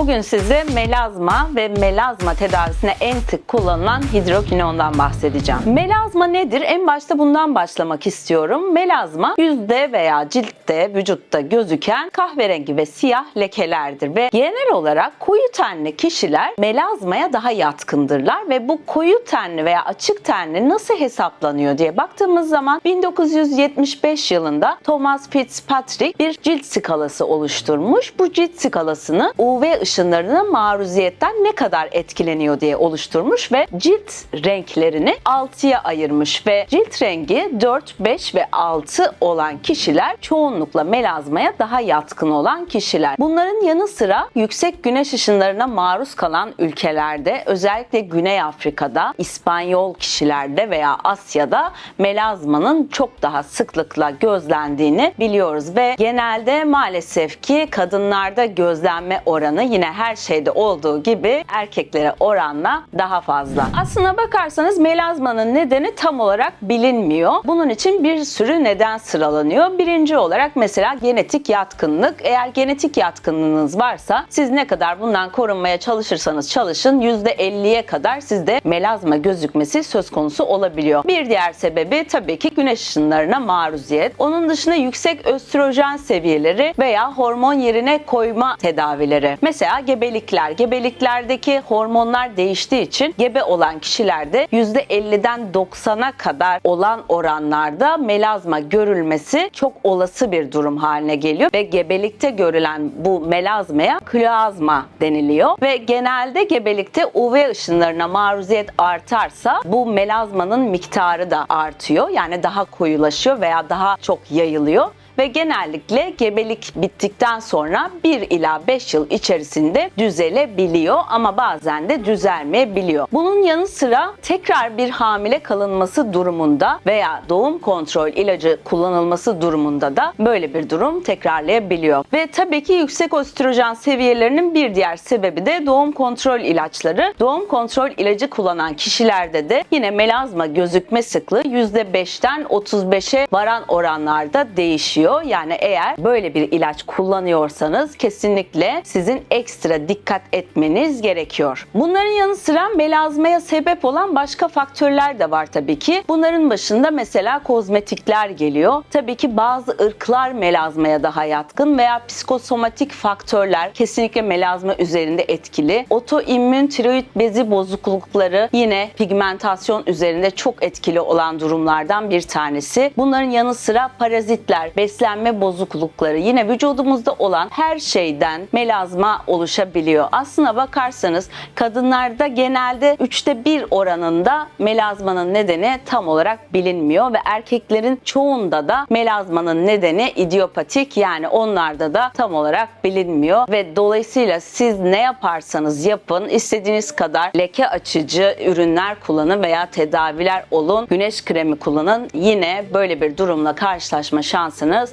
Bugün size melazma ve melazma tedavisine en sık kullanılan hidrokinondan bahsedeceğim. Melazma nedir? En başta bundan başlamak istiyorum. Melazma yüzde veya ciltte, vücutta gözüken kahverengi ve siyah lekelerdir ve genel olarak koyu tenli kişiler melazmaya daha yatkındırlar ve bu koyu tenli veya açık tenli nasıl hesaplanıyor diye baktığımız zaman 1975 yılında Thomas Fitzpatrick bir cilt skalası oluşturmuş. Bu cilt skalasını UV ışınlarına maruziyetten ne kadar etkileniyor diye oluşturmuş ve cilt renklerini 6'ya ayırmış ve cilt rengi 4, 5 ve 6 olan kişiler çoğunlukla melazmaya daha yatkın olan kişiler. Bunların yanı sıra yüksek güneş ışınlarına maruz kalan ülkelerde özellikle Güney Afrika'da, İspanyol kişilerde veya Asya'da melazmanın çok daha sıklıkla gözlendiğini biliyoruz ve genelde maalesef ki kadınlarda gözlenme oranı yine her şeyde olduğu gibi erkeklere oranla daha fazla. Aslına bakarsanız melazmanın nedeni tam olarak bilinmiyor. Bunun için bir sürü neden sıralanıyor. Birinci olarak mesela genetik yatkınlık. Eğer genetik yatkınlığınız varsa siz ne kadar bundan korunmaya çalışırsanız çalışın %50'ye kadar sizde melazma gözükmesi söz konusu olabiliyor. Bir diğer sebebi tabii ki güneş ışınlarına maruziyet. Onun dışında yüksek östrojen seviyeleri veya hormon yerine koyma tedavileri. Mesela gebelikler. Gebeliklerdeki hormonlar değiştiği için gebe olan kişilerde %50'den 90'a kadar olan oranlarda melazma görülmesi çok olası bir durum haline geliyor ve gebelikte görülen bu melazmaya kloazma deniliyor ve genelde gebelikte UV ışınlarına maruziyet artarsa bu melazmanın miktarı da artıyor. Yani daha koyulaşıyor veya daha çok yayılıyor ve genellikle gebelik bittikten sonra 1 ila 5 yıl içerisinde düzelebiliyor ama bazen de düzelmeyebiliyor. Bunun yanı sıra tekrar bir hamile kalınması durumunda veya doğum kontrol ilacı kullanılması durumunda da böyle bir durum tekrarlayabiliyor. Ve tabii ki yüksek östrojen seviyelerinin bir diğer sebebi de doğum kontrol ilaçları. Doğum kontrol ilacı kullanan kişilerde de yine melazma gözükme sıklığı %5'ten 35'e varan oranlarda değişiyor. Yani eğer böyle bir ilaç kullanıyorsanız kesinlikle sizin ekstra dikkat etmeniz gerekiyor. Bunların yanı sıra melazmaya sebep olan başka faktörler de var tabii ki. Bunların başında mesela kozmetikler geliyor. Tabii ki bazı ırklar melazmaya daha yatkın veya psikosomatik faktörler kesinlikle melazma üzerinde etkili. Otoimmün tiroid bezi bozuklukları yine pigmentasyon üzerinde çok etkili olan durumlardan bir tanesi. Bunların yanı sıra parazitler, beslenme bozuklukları. Yine vücudumuzda olan her şeyden melazma oluşabiliyor. Aslına bakarsanız kadınlarda genelde üçte bir oranında melazmanın nedeni tam olarak bilinmiyor ve erkeklerin çoğunda da melazmanın nedeni idiopatik yani onlarda da tam olarak bilinmiyor. Ve dolayısıyla siz ne yaparsanız yapın istediğiniz kadar leke açıcı ürünler kullanın veya tedaviler olun. Güneş kremi kullanın. Yine böyle bir durumla karşılaşma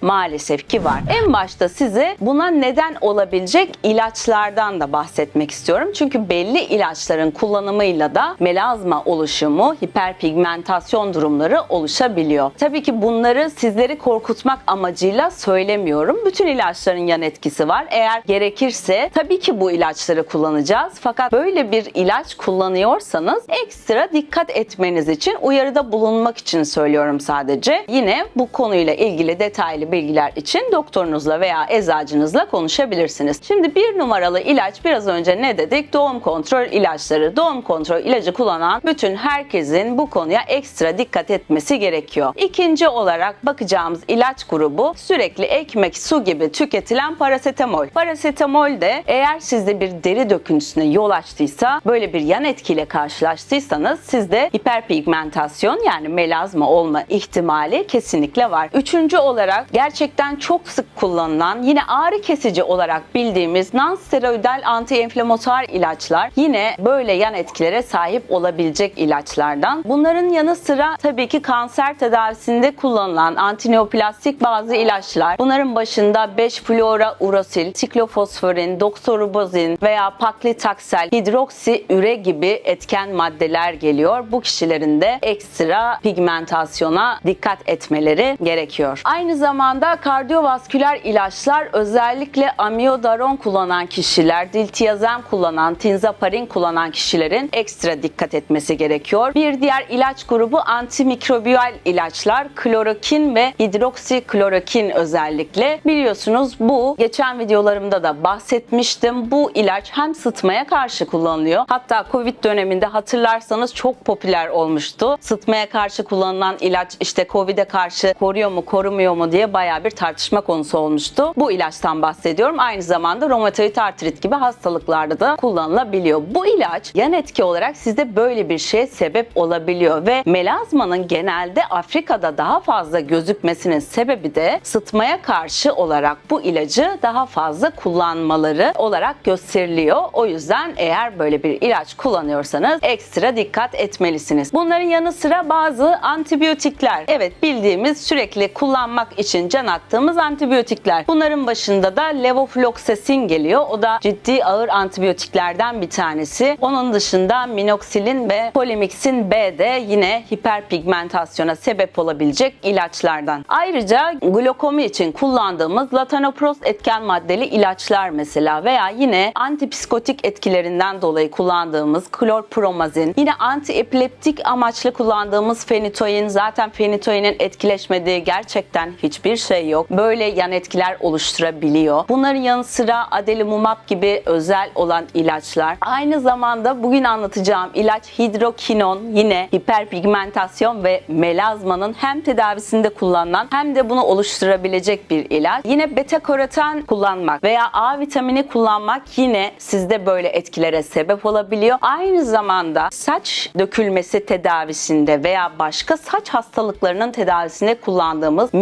maalesef ki var. En başta size buna neden olabilecek ilaçlardan da bahsetmek istiyorum. Çünkü belli ilaçların kullanımıyla da melazma oluşumu, hiperpigmentasyon durumları oluşabiliyor. Tabii ki bunları sizleri korkutmak amacıyla söylemiyorum. Bütün ilaçların yan etkisi var. Eğer gerekirse tabii ki bu ilaçları kullanacağız. Fakat böyle bir ilaç kullanıyorsanız ekstra dikkat etmeniz için uyarıda bulunmak için söylüyorum sadece. Yine bu konuyla ilgili detaylı bilgiler için doktorunuzla veya eczacınızla konuşabilirsiniz. Şimdi bir numaralı ilaç biraz önce ne dedik? Doğum kontrol ilaçları. Doğum kontrol ilacı kullanan bütün herkesin bu konuya ekstra dikkat etmesi gerekiyor. İkinci olarak bakacağımız ilaç grubu sürekli ekmek, su gibi tüketilen parasetamol. Parasetamol de eğer sizde bir deri döküntüsüne yol açtıysa, böyle bir yan etkiyle karşılaştıysanız sizde hiperpigmentasyon yani melazma olma ihtimali kesinlikle var. Üçüncü olarak gerçekten çok sık kullanılan yine ağrı kesici olarak bildiğimiz non-steroidal anti-inflamatuar ilaçlar yine böyle yan etkilere sahip olabilecek ilaçlardan. Bunların yanı sıra tabii ki kanser tedavisinde kullanılan antineoplastik bazı ilaçlar. Bunların başında 5-fluora urosil, siklofosforin, doksorubozin veya paklitaksel, hidroksi üre gibi etken maddeler geliyor. Bu kişilerin de ekstra pigmentasyona dikkat etmeleri gerekiyor. Aynı zamanda zamanda kardiyovasküler ilaçlar özellikle amiodaron kullanan kişiler, diltiazem kullanan, tinzaparin kullanan kişilerin ekstra dikkat etmesi gerekiyor. Bir diğer ilaç grubu antimikrobiyal ilaçlar, klorokin ve hidroksiklorokin özellikle. Biliyorsunuz bu geçen videolarımda da bahsetmiştim. Bu ilaç hem sıtmaya karşı kullanılıyor. Hatta Covid döneminde hatırlarsanız çok popüler olmuştu. Sıtmaya karşı kullanılan ilaç işte Covid'e karşı koruyor mu korumuyor mu diye baya bir tartışma konusu olmuştu. Bu ilaçtan bahsediyorum. Aynı zamanda romatoid artrit gibi hastalıklarda da kullanılabiliyor. Bu ilaç yan etki olarak sizde böyle bir şeye sebep olabiliyor ve melazmanın genelde Afrika'da daha fazla gözükmesinin sebebi de sıtmaya karşı olarak bu ilacı daha fazla kullanmaları olarak gösteriliyor. O yüzden eğer böyle bir ilaç kullanıyorsanız ekstra dikkat etmelisiniz. Bunların yanı sıra bazı antibiyotikler. Evet bildiğimiz sürekli kullanmak için can attığımız antibiyotikler. Bunların başında da levofloxacin geliyor. O da ciddi ağır antibiyotiklerden bir tanesi. Onun dışında minoksilin ve polimixin B de yine hiperpigmentasyona sebep olabilecek ilaçlardan. Ayrıca glokomi için kullandığımız latanoprost etken maddeli ilaçlar mesela veya yine antipsikotik etkilerinden dolayı kullandığımız klorpromazin, yine antiepileptik amaçlı kullandığımız fenitoin zaten fenitoinin etkileşmediği gerçekten hiçbir şey yok. Böyle yan etkiler oluşturabiliyor. Bunların yanı sıra adalimumab gibi özel olan ilaçlar. Aynı zamanda bugün anlatacağım ilaç hidrokinon yine hiperpigmentasyon ve melazmanın hem tedavisinde kullanılan hem de bunu oluşturabilecek bir ilaç. Yine beta karoten kullanmak veya A vitamini kullanmak yine sizde böyle etkilere sebep olabiliyor. Aynı zamanda saç dökülmesi tedavisinde veya başka saç hastalıklarının tedavisinde kullandığımız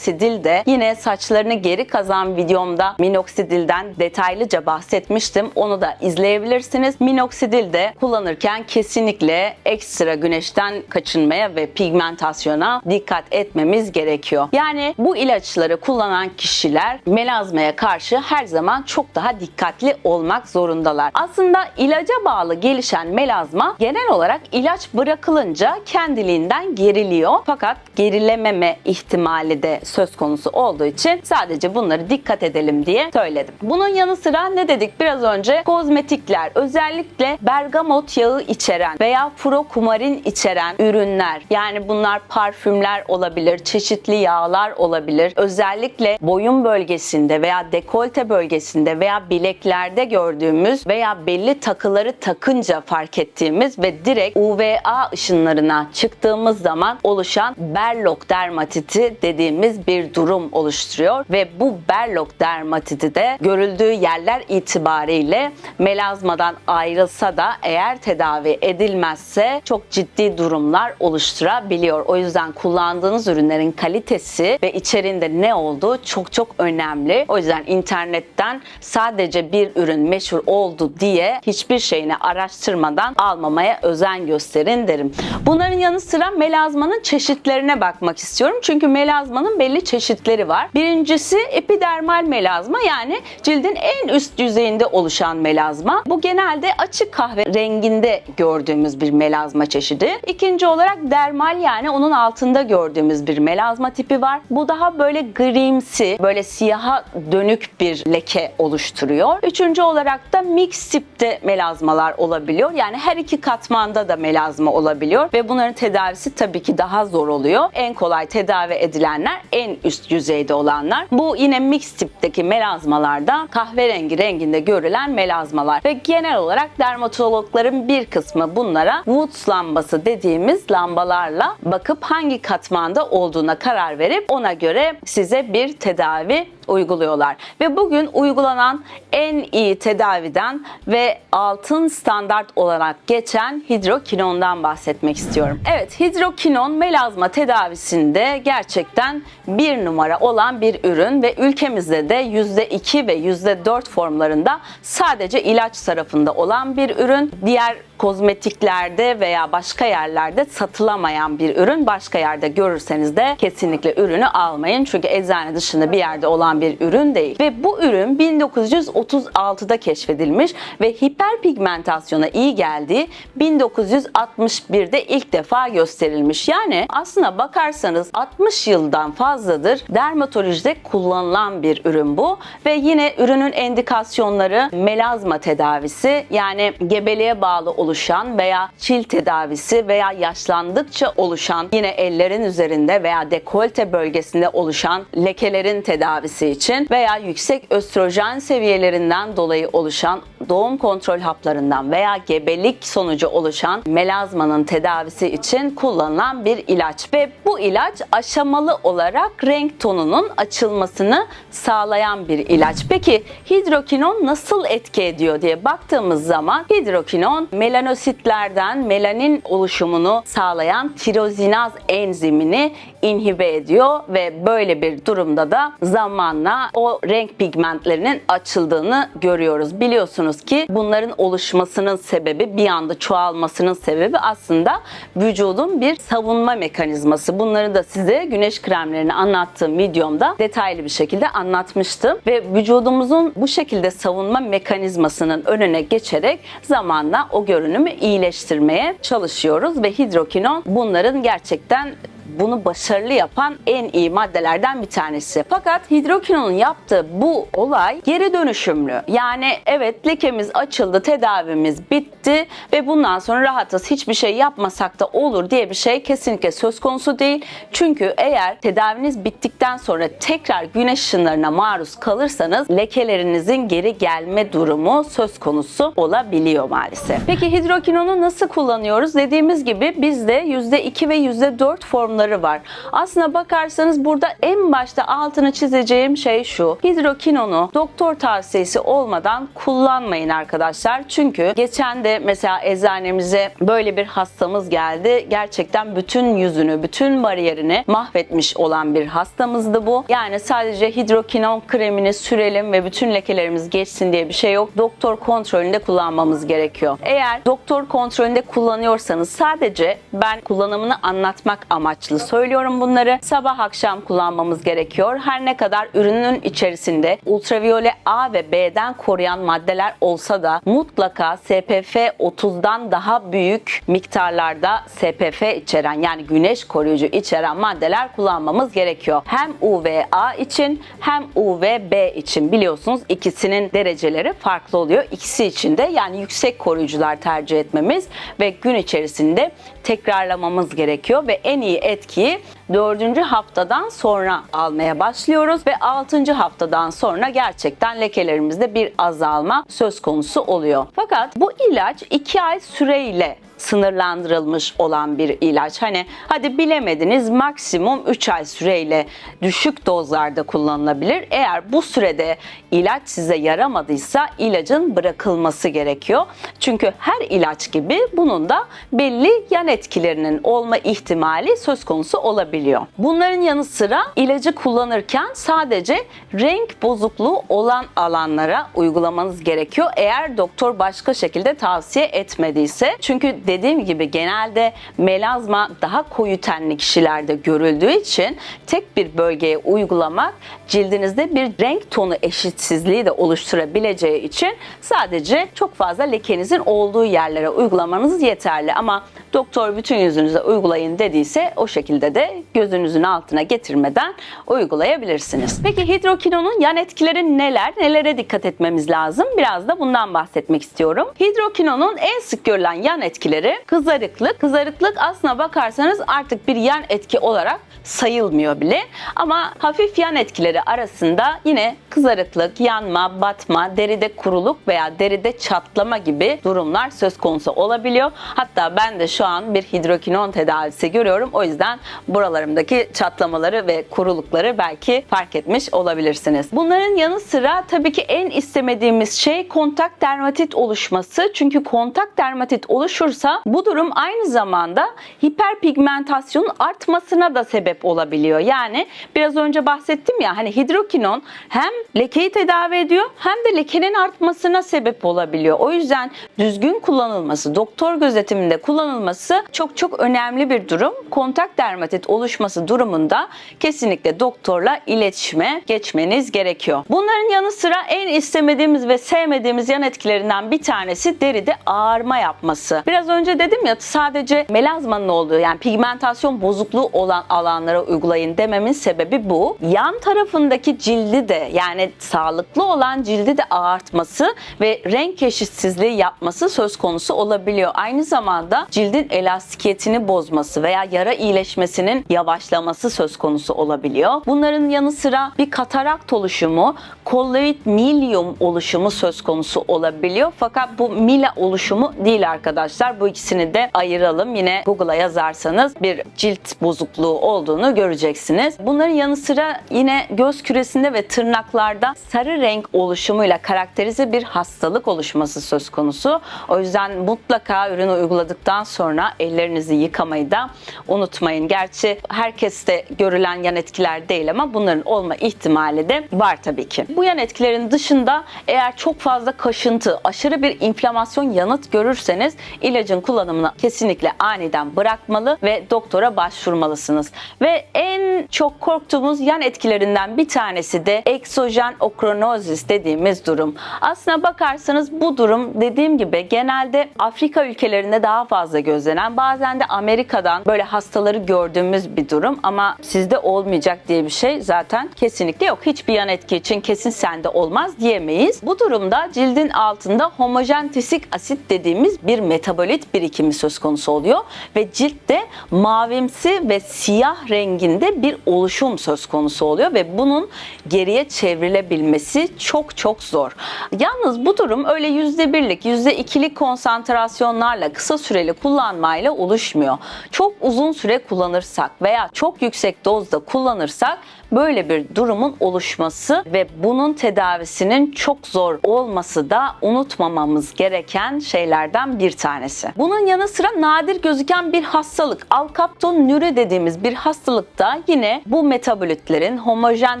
minoksidil de yine saçlarını geri kazan videomda minoksidilden detaylıca bahsetmiştim. Onu da izleyebilirsiniz. Minoksidil de kullanırken kesinlikle ekstra güneşten kaçınmaya ve pigmentasyona dikkat etmemiz gerekiyor. Yani bu ilaçları kullanan kişiler melazmaya karşı her zaman çok daha dikkatli olmak zorundalar. Aslında ilaca bağlı gelişen melazma genel olarak ilaç bırakılınca kendiliğinden geriliyor. Fakat gerilememe ihtimali de söz konusu olduğu için sadece bunları dikkat edelim diye söyledim. Bunun yanı sıra ne dedik biraz önce? Kozmetikler özellikle bergamot yağı içeren veya furokumarin içeren ürünler yani bunlar parfümler olabilir, çeşitli yağlar olabilir. Özellikle boyun bölgesinde veya dekolte bölgesinde veya bileklerde gördüğümüz veya belli takıları takınca fark ettiğimiz ve direkt UVA ışınlarına çıktığımız zaman oluşan Berlok dermatiti dediğimiz bir durum oluşturuyor ve bu Berlok dermatiti de görüldüğü yerler itibariyle melazmadan ayrılsa da eğer tedavi edilmezse çok ciddi durumlar oluşturabiliyor. O yüzden kullandığınız ürünlerin kalitesi ve içerinde ne olduğu çok çok önemli. O yüzden internetten sadece bir ürün meşhur oldu diye hiçbir şeyini araştırmadan almamaya özen gösterin derim. Bunların yanı sıra melazmanın çeşitlerine bakmak istiyorum. Çünkü melazmanın belli çeşitleri var. Birincisi epidermal melazma yani cildin en üst yüzeyinde oluşan melazma. Bu genelde açık kahve renginde gördüğümüz bir melazma çeşidi. İkinci olarak dermal yani onun altında gördüğümüz bir melazma tipi var. Bu daha böyle grimsi, böyle siyaha dönük bir leke oluşturuyor. Üçüncü olarak da mix tipte melazmalar olabiliyor. Yani her iki katmanda da melazma olabiliyor ve bunların tedavisi tabii ki daha zor oluyor. En kolay tedavi edilenler en üst yüzeyde olanlar. Bu yine mix tipteki melazmalarda kahverengi renginde görülen melazmalar ve genel olarak dermatologların bir kısmı bunlara Woods lambası dediğimiz lambalarla bakıp hangi katmanda olduğuna karar verip ona göre size bir tedavi uyguluyorlar. Ve bugün uygulanan en iyi tedaviden ve altın standart olarak geçen hidrokinondan bahsetmek istiyorum. Evet hidrokinon melazma tedavisinde gerçekten bir numara olan bir ürün ve ülkemizde de %2 ve %4 formlarında sadece ilaç tarafında olan bir ürün. Diğer kozmetiklerde veya başka yerlerde satılamayan bir ürün. Başka yerde görürseniz de kesinlikle ürünü almayın. Çünkü eczane dışında bir yerde olan bir ürün değil. Ve bu ürün 1936'da keşfedilmiş ve hiperpigmentasyona iyi geldiği 1961'de ilk defa gösterilmiş. Yani aslına bakarsanız 60 yıldan fazladır dermatolojide kullanılan bir ürün bu ve yine ürünün endikasyonları melazma tedavisi yani gebeliğe bağlı oluşan veya çil tedavisi veya yaşlandıkça oluşan yine ellerin üzerinde veya dekolte bölgesinde oluşan lekelerin tedavisi için veya yüksek östrojen seviyelerinden dolayı oluşan doğum kontrol haplarından veya gebelik sonucu oluşan melazmanın tedavisi için kullanılan bir ilaç ve bu ilaç aşamalı olarak renk tonunun açılmasını sağlayan bir ilaç. Peki hidrokinon nasıl etki ediyor diye baktığımız zaman hidrokinon melanositlerden melanin oluşumunu sağlayan tirozinaz enzimini inhibe ediyor ve böyle bir durumda da zamanla o renk pigmentlerinin açıldığını görüyoruz. Biliyorsunuz ki bunların oluşmasının sebebi bir anda çoğalmasının sebebi aslında vücudun bir savunma mekanizması. Bunları da size güneş kremlerini anlattığım videomda detaylı bir şekilde anlatmıştım ve vücudumuzun bu şekilde savunma mekanizmasının önüne geçerek zamanla o görünümü iyileştirmeye çalışıyoruz ve hidrokinon bunların gerçekten bunu başarılı yapan en iyi maddelerden bir tanesi. Fakat hidrokinonun yaptığı bu olay geri dönüşümlü. Yani evet lekemiz açıldı, tedavimiz bitti ve bundan sonra rahatız. Hiçbir şey yapmasak da olur diye bir şey kesinlikle söz konusu değil. Çünkü eğer tedaviniz bittikten sonra tekrar güneş ışınlarına maruz kalırsanız lekelerinizin geri gelme durumu söz konusu olabiliyor maalesef. Peki hidrokinonu nasıl kullanıyoruz? Dediğimiz gibi bizde %2 ve %4 formları var. Aslına bakarsanız burada en başta altını çizeceğim şey şu. Hidrokinonu doktor tavsiyesi olmadan kullanmayın arkadaşlar. Çünkü geçen de mesela eczanemize böyle bir hastamız geldi. Gerçekten bütün yüzünü, bütün bariyerini mahvetmiş olan bir hastamızdı bu. Yani sadece hidrokinon kremini sürelim ve bütün lekelerimiz geçsin diye bir şey yok. Doktor kontrolünde kullanmamız gerekiyor. Eğer doktor kontrolünde kullanıyorsanız sadece ben kullanımını anlatmak amaçlı söylüyorum bunları. Sabah akşam kullanmamız gerekiyor. Her ne kadar ürünün içerisinde ultraviyole A ve B'den koruyan maddeler olsa da mutlaka SPF 30'dan daha büyük miktarlarda SPF içeren yani güneş koruyucu içeren maddeler kullanmamız gerekiyor. Hem UVA için hem UVB için biliyorsunuz ikisinin dereceleri farklı oluyor. İkisi için de yani yüksek koruyucular tercih etmemiz ve gün içerisinde tekrarlamamız gerekiyor ve en iyi etkiyi 4. haftadan sonra almaya başlıyoruz ve 6. haftadan sonra gerçekten lekelerimizde bir azalma söz konusu oluyor. Fakat bu ilaç 2 ay süreyle sınırlandırılmış olan bir ilaç. Hani hadi bilemediniz maksimum 3 ay süreyle düşük dozlarda kullanılabilir. Eğer bu sürede ilaç size yaramadıysa ilacın bırakılması gerekiyor. Çünkü her ilaç gibi bunun da belli yan etkilerinin olma ihtimali söz konusu olabiliyor. Bunların yanı sıra ilacı kullanırken sadece renk bozukluğu olan alanlara uygulamanız gerekiyor. Eğer doktor başka şekilde tavsiye etmediyse. Çünkü dediğim gibi genelde melazma daha koyu tenli kişilerde görüldüğü için tek bir bölgeye uygulamak cildinizde bir renk tonu eşitsizliği de oluşturabileceği için sadece çok fazla lekenizin olduğu yerlere uygulamanız yeterli. Ama doktor bütün yüzünüze uygulayın dediyse o şekilde de gözünüzün altına getirmeden uygulayabilirsiniz. Peki hidrokinonun yan etkileri neler? Nelere dikkat etmemiz lazım? Biraz da bundan bahsetmek istiyorum. Hidrokinonun en sık görülen yan etkileri kızarıklık. Kızarıklık aslına bakarsanız artık bir yan etki olarak sayılmıyor bile. Ama hafif yan etkileri arasında yine kızarıklık, yanma, batma, deride kuruluk veya deride çatlama gibi durumlar söz konusu olabiliyor. Hatta ben de şu an bir hidrokinon tedavisi görüyorum. O yüzden buralarımdaki çatlamaları ve kurulukları belki fark etmiş olabilirsiniz. Bunların yanı sıra tabii ki en istemediğimiz şey kontak dermatit oluşması. Çünkü kontak dermatit oluşursa bu durum aynı zamanda hiperpigmentasyonun artmasına da sebep olabiliyor. Yani biraz önce bahsettim ya hani hidrokinon hem lekeyi tedavi ediyor hem de lekenin artmasına sebep olabiliyor. O yüzden düzgün kullanılması, doktor gözetiminde kullanılması çok çok önemli bir durum. Kontak dermatit oluşması durumunda kesinlikle doktorla iletişime geçmeniz gerekiyor. Bunların yanı sıra en istemediğimiz ve sevmediğimiz yan etkilerinden bir tanesi deride ağarma yapması. Biraz önce dedim ya sadece melazmanın olduğu yani pigmentasyon bozukluğu olan alanlara uygulayın dememin sebebi bu. Yan tarafındaki cildi de yani sağlıklı olan cildi de ağartması ve renk eşitsizliği yapması söz konusu olabiliyor. Aynı zamanda cildin elastikiyetini bozması veya yara iyileşmesinin yavaşlaması söz konusu olabiliyor. Bunların yanı sıra bir katarakt oluşumu, kolloid milium oluşumu söz konusu olabiliyor. Fakat bu mila oluşumu değil arkadaşlar. Bu ikisini de ayıralım. Yine Google'a yazarsanız bir cilt bozukluğu olduğunu göreceksiniz. Bunların yanı sıra yine göz küresinde ve tırnaklarda sarı renk oluşumuyla karakterize bir hastalık oluşması söz konusu. O yüzden mutlaka ürünü uyguladıktan sonra ellerinizi yıkamayı da unutmayın. Gerçi herkeste görülen yan etkiler değil ama bunların olma ihtimali de var tabii ki. Bu yan etkilerin dışında eğer çok fazla kaşıntı, aşırı bir inflamasyon yanıt görürseniz ilacın kullanımını kesinlikle aniden bırakmalı ve doktora başvurmalısınız. Ve en çok korktuğumuz yan etkilerinden bir tanesi de eksojen okronozis dediğimiz durum. Aslına bakarsanız bu durum dediğim gibi genelde Afrika ülkelerinde daha fazla gözlenen bazen de Amerika'dan böyle hastaları gördüğümüz bir durum ama sizde olmayacak diye bir şey zaten kesinlikle yok. Hiçbir yan etki için kesin sende olmaz diyemeyiz. Bu durumda cildin altında homojen tisik asit dediğimiz bir metabolit birikimi söz konusu oluyor ve ciltte mavimsi ve siyah renginde bir oluşum söz konusu oluyor ve bunun geriye çevrilebilmesi çok çok zor. Yalnız bu durum öyle %1'lik, %2'lik konsantrasyonlarla kısa süreli kullanmayla oluşmuyor. Çok uzun süre kullanırsak veya çok yüksek dozda kullanırsak böyle bir durumun oluşması ve bunun tedavisinin çok zor olması da unutmamamız gereken şeylerden bir tanesi. Bunun yanı sıra nadir gözüken bir hastalık alkaptonüre dediğimiz bir hastalıkta yine bu metabolitlerin homojen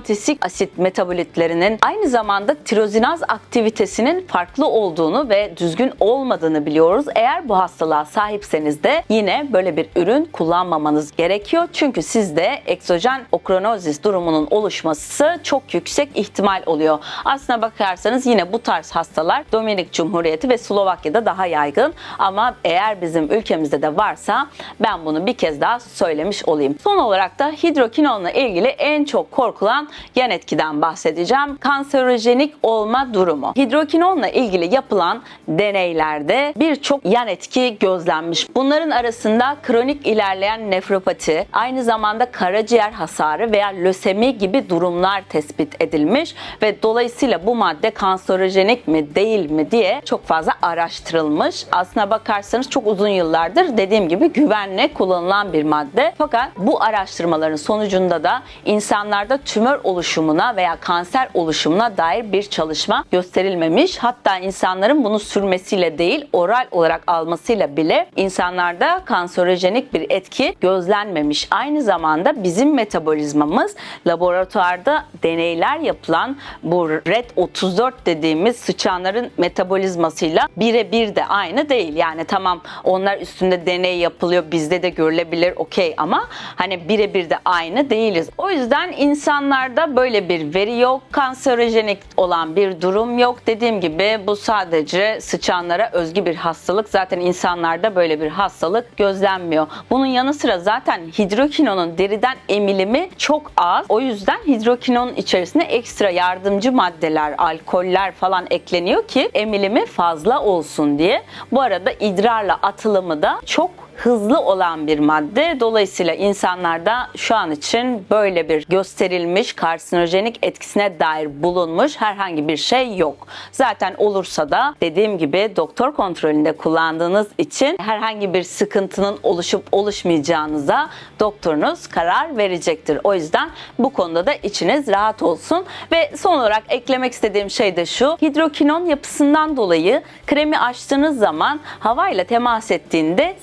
tisik asit metabolitlerinin aynı zamanda tirozinaz aktivitesinin farklı olduğunu ve düzgün olmadığını biliyoruz. Eğer bu hastalığa sahipseniz de yine böyle bir ürün kullanmamanız gerekiyor. Çünkü sizde eksojen okronozis durumunun oluşması çok yüksek ihtimal oluyor. Aslına bakarsanız yine bu tarz hastalar Dominik Cumhuriyeti ve Slovakya'da daha yaygın ama eğer bizim ülkemizde de varsa ben bunu bir kez daha söylemiş olayım. Son olarak da hidrokinonla ilgili en çok korkulan yan etkiden bahsedeceğim. Kanserojenik olma durumu. Hidrokinonla ilgili yapılan deneylerde birçok yan etki gözlenmiş. Bunların arasında kronik ilerleyen nefropati, aynı zamanda karaciğer hasarı veya lösemi gibi durumlar tespit edilmiş ve dolayısıyla bu madde kanserojenik mi değil mi diye çok fazla araştırılmış. Aslına bakarsanız çok uzun yıllardır dediğim gibi güvenle kullanılan bir madde. Fakat bu araştırmaların sonucunda da insanlarda tümör oluşumuna veya kanser oluşumuna dair bir çalışma gösterilmemiş. Hatta insanların bunu sürmesiyle değil oral olarak almasıyla bile insanlarda kanserojenik bir etki gözlenmemiş. Aynı zamanda bizim metabolizmamız laboratuvarda deneyler yapılan bu RED 34 dediğimiz sıçanların metabolizmasıyla birebir de aynı değil. Yani tamam onlar üstünde deney yapılıyor bizde de görülebilir okey ama hani birebir de aynı değiliz. O yüzden insanlarda böyle bir veri yok. Kanserojenik olan bir durum yok. Dediğim gibi bu sadece sıçanlara özgü bir hastalık. Zaten insanlarda böyle bir hastalık gözlenmiyor. Bunun yanı sıra zaten hidrokinonun deriden emilimi çok az. O yüzden hidrokinonun içerisine ekstra yardımcı maddeler, alkoller falan ekleniyor ki emilimi fazla olsun diye. Bu arada idrarla atılımı da çok hızlı olan bir madde. Dolayısıyla insanlarda şu an için böyle bir gösterilmiş karsinojenik etkisine dair bulunmuş herhangi bir şey yok. Zaten olursa da dediğim gibi doktor kontrolünde kullandığınız için herhangi bir sıkıntının oluşup oluşmayacağınıza doktorunuz karar verecektir. O yüzden bu konuda da içiniz rahat olsun. Ve son olarak eklemek istediğim şey de şu. Hidrokinon yapısından dolayı kremi açtığınız zaman havayla temas ettiğinde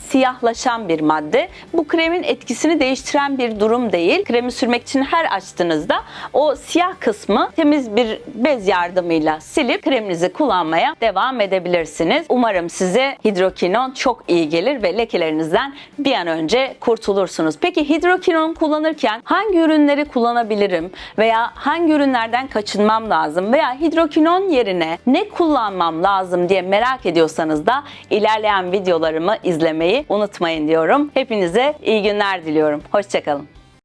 siyahlaşan bir madde. Bu kremin etkisini değiştiren bir durum değil. Kremi sürmek için her açtığınızda o siyah kısmı temiz bir bez yardımıyla silip kreminizi kullanmaya devam edebilirsiniz. Umarım size hidrokinon çok iyi gelir ve lekelerinizden bir an önce kurtulursunuz. Peki hidrokinon kullanırken hangi ürünleri kullanabilirim veya hangi ürünlerden kaçınmam lazım veya hidrokinon yerine ne kullanmam lazım diye merak ediyorsanız da ilerleyen videolarımı izlemeyi unutmayın diyorum. Hepinize iyi günler diliyorum. Hoşçakalın.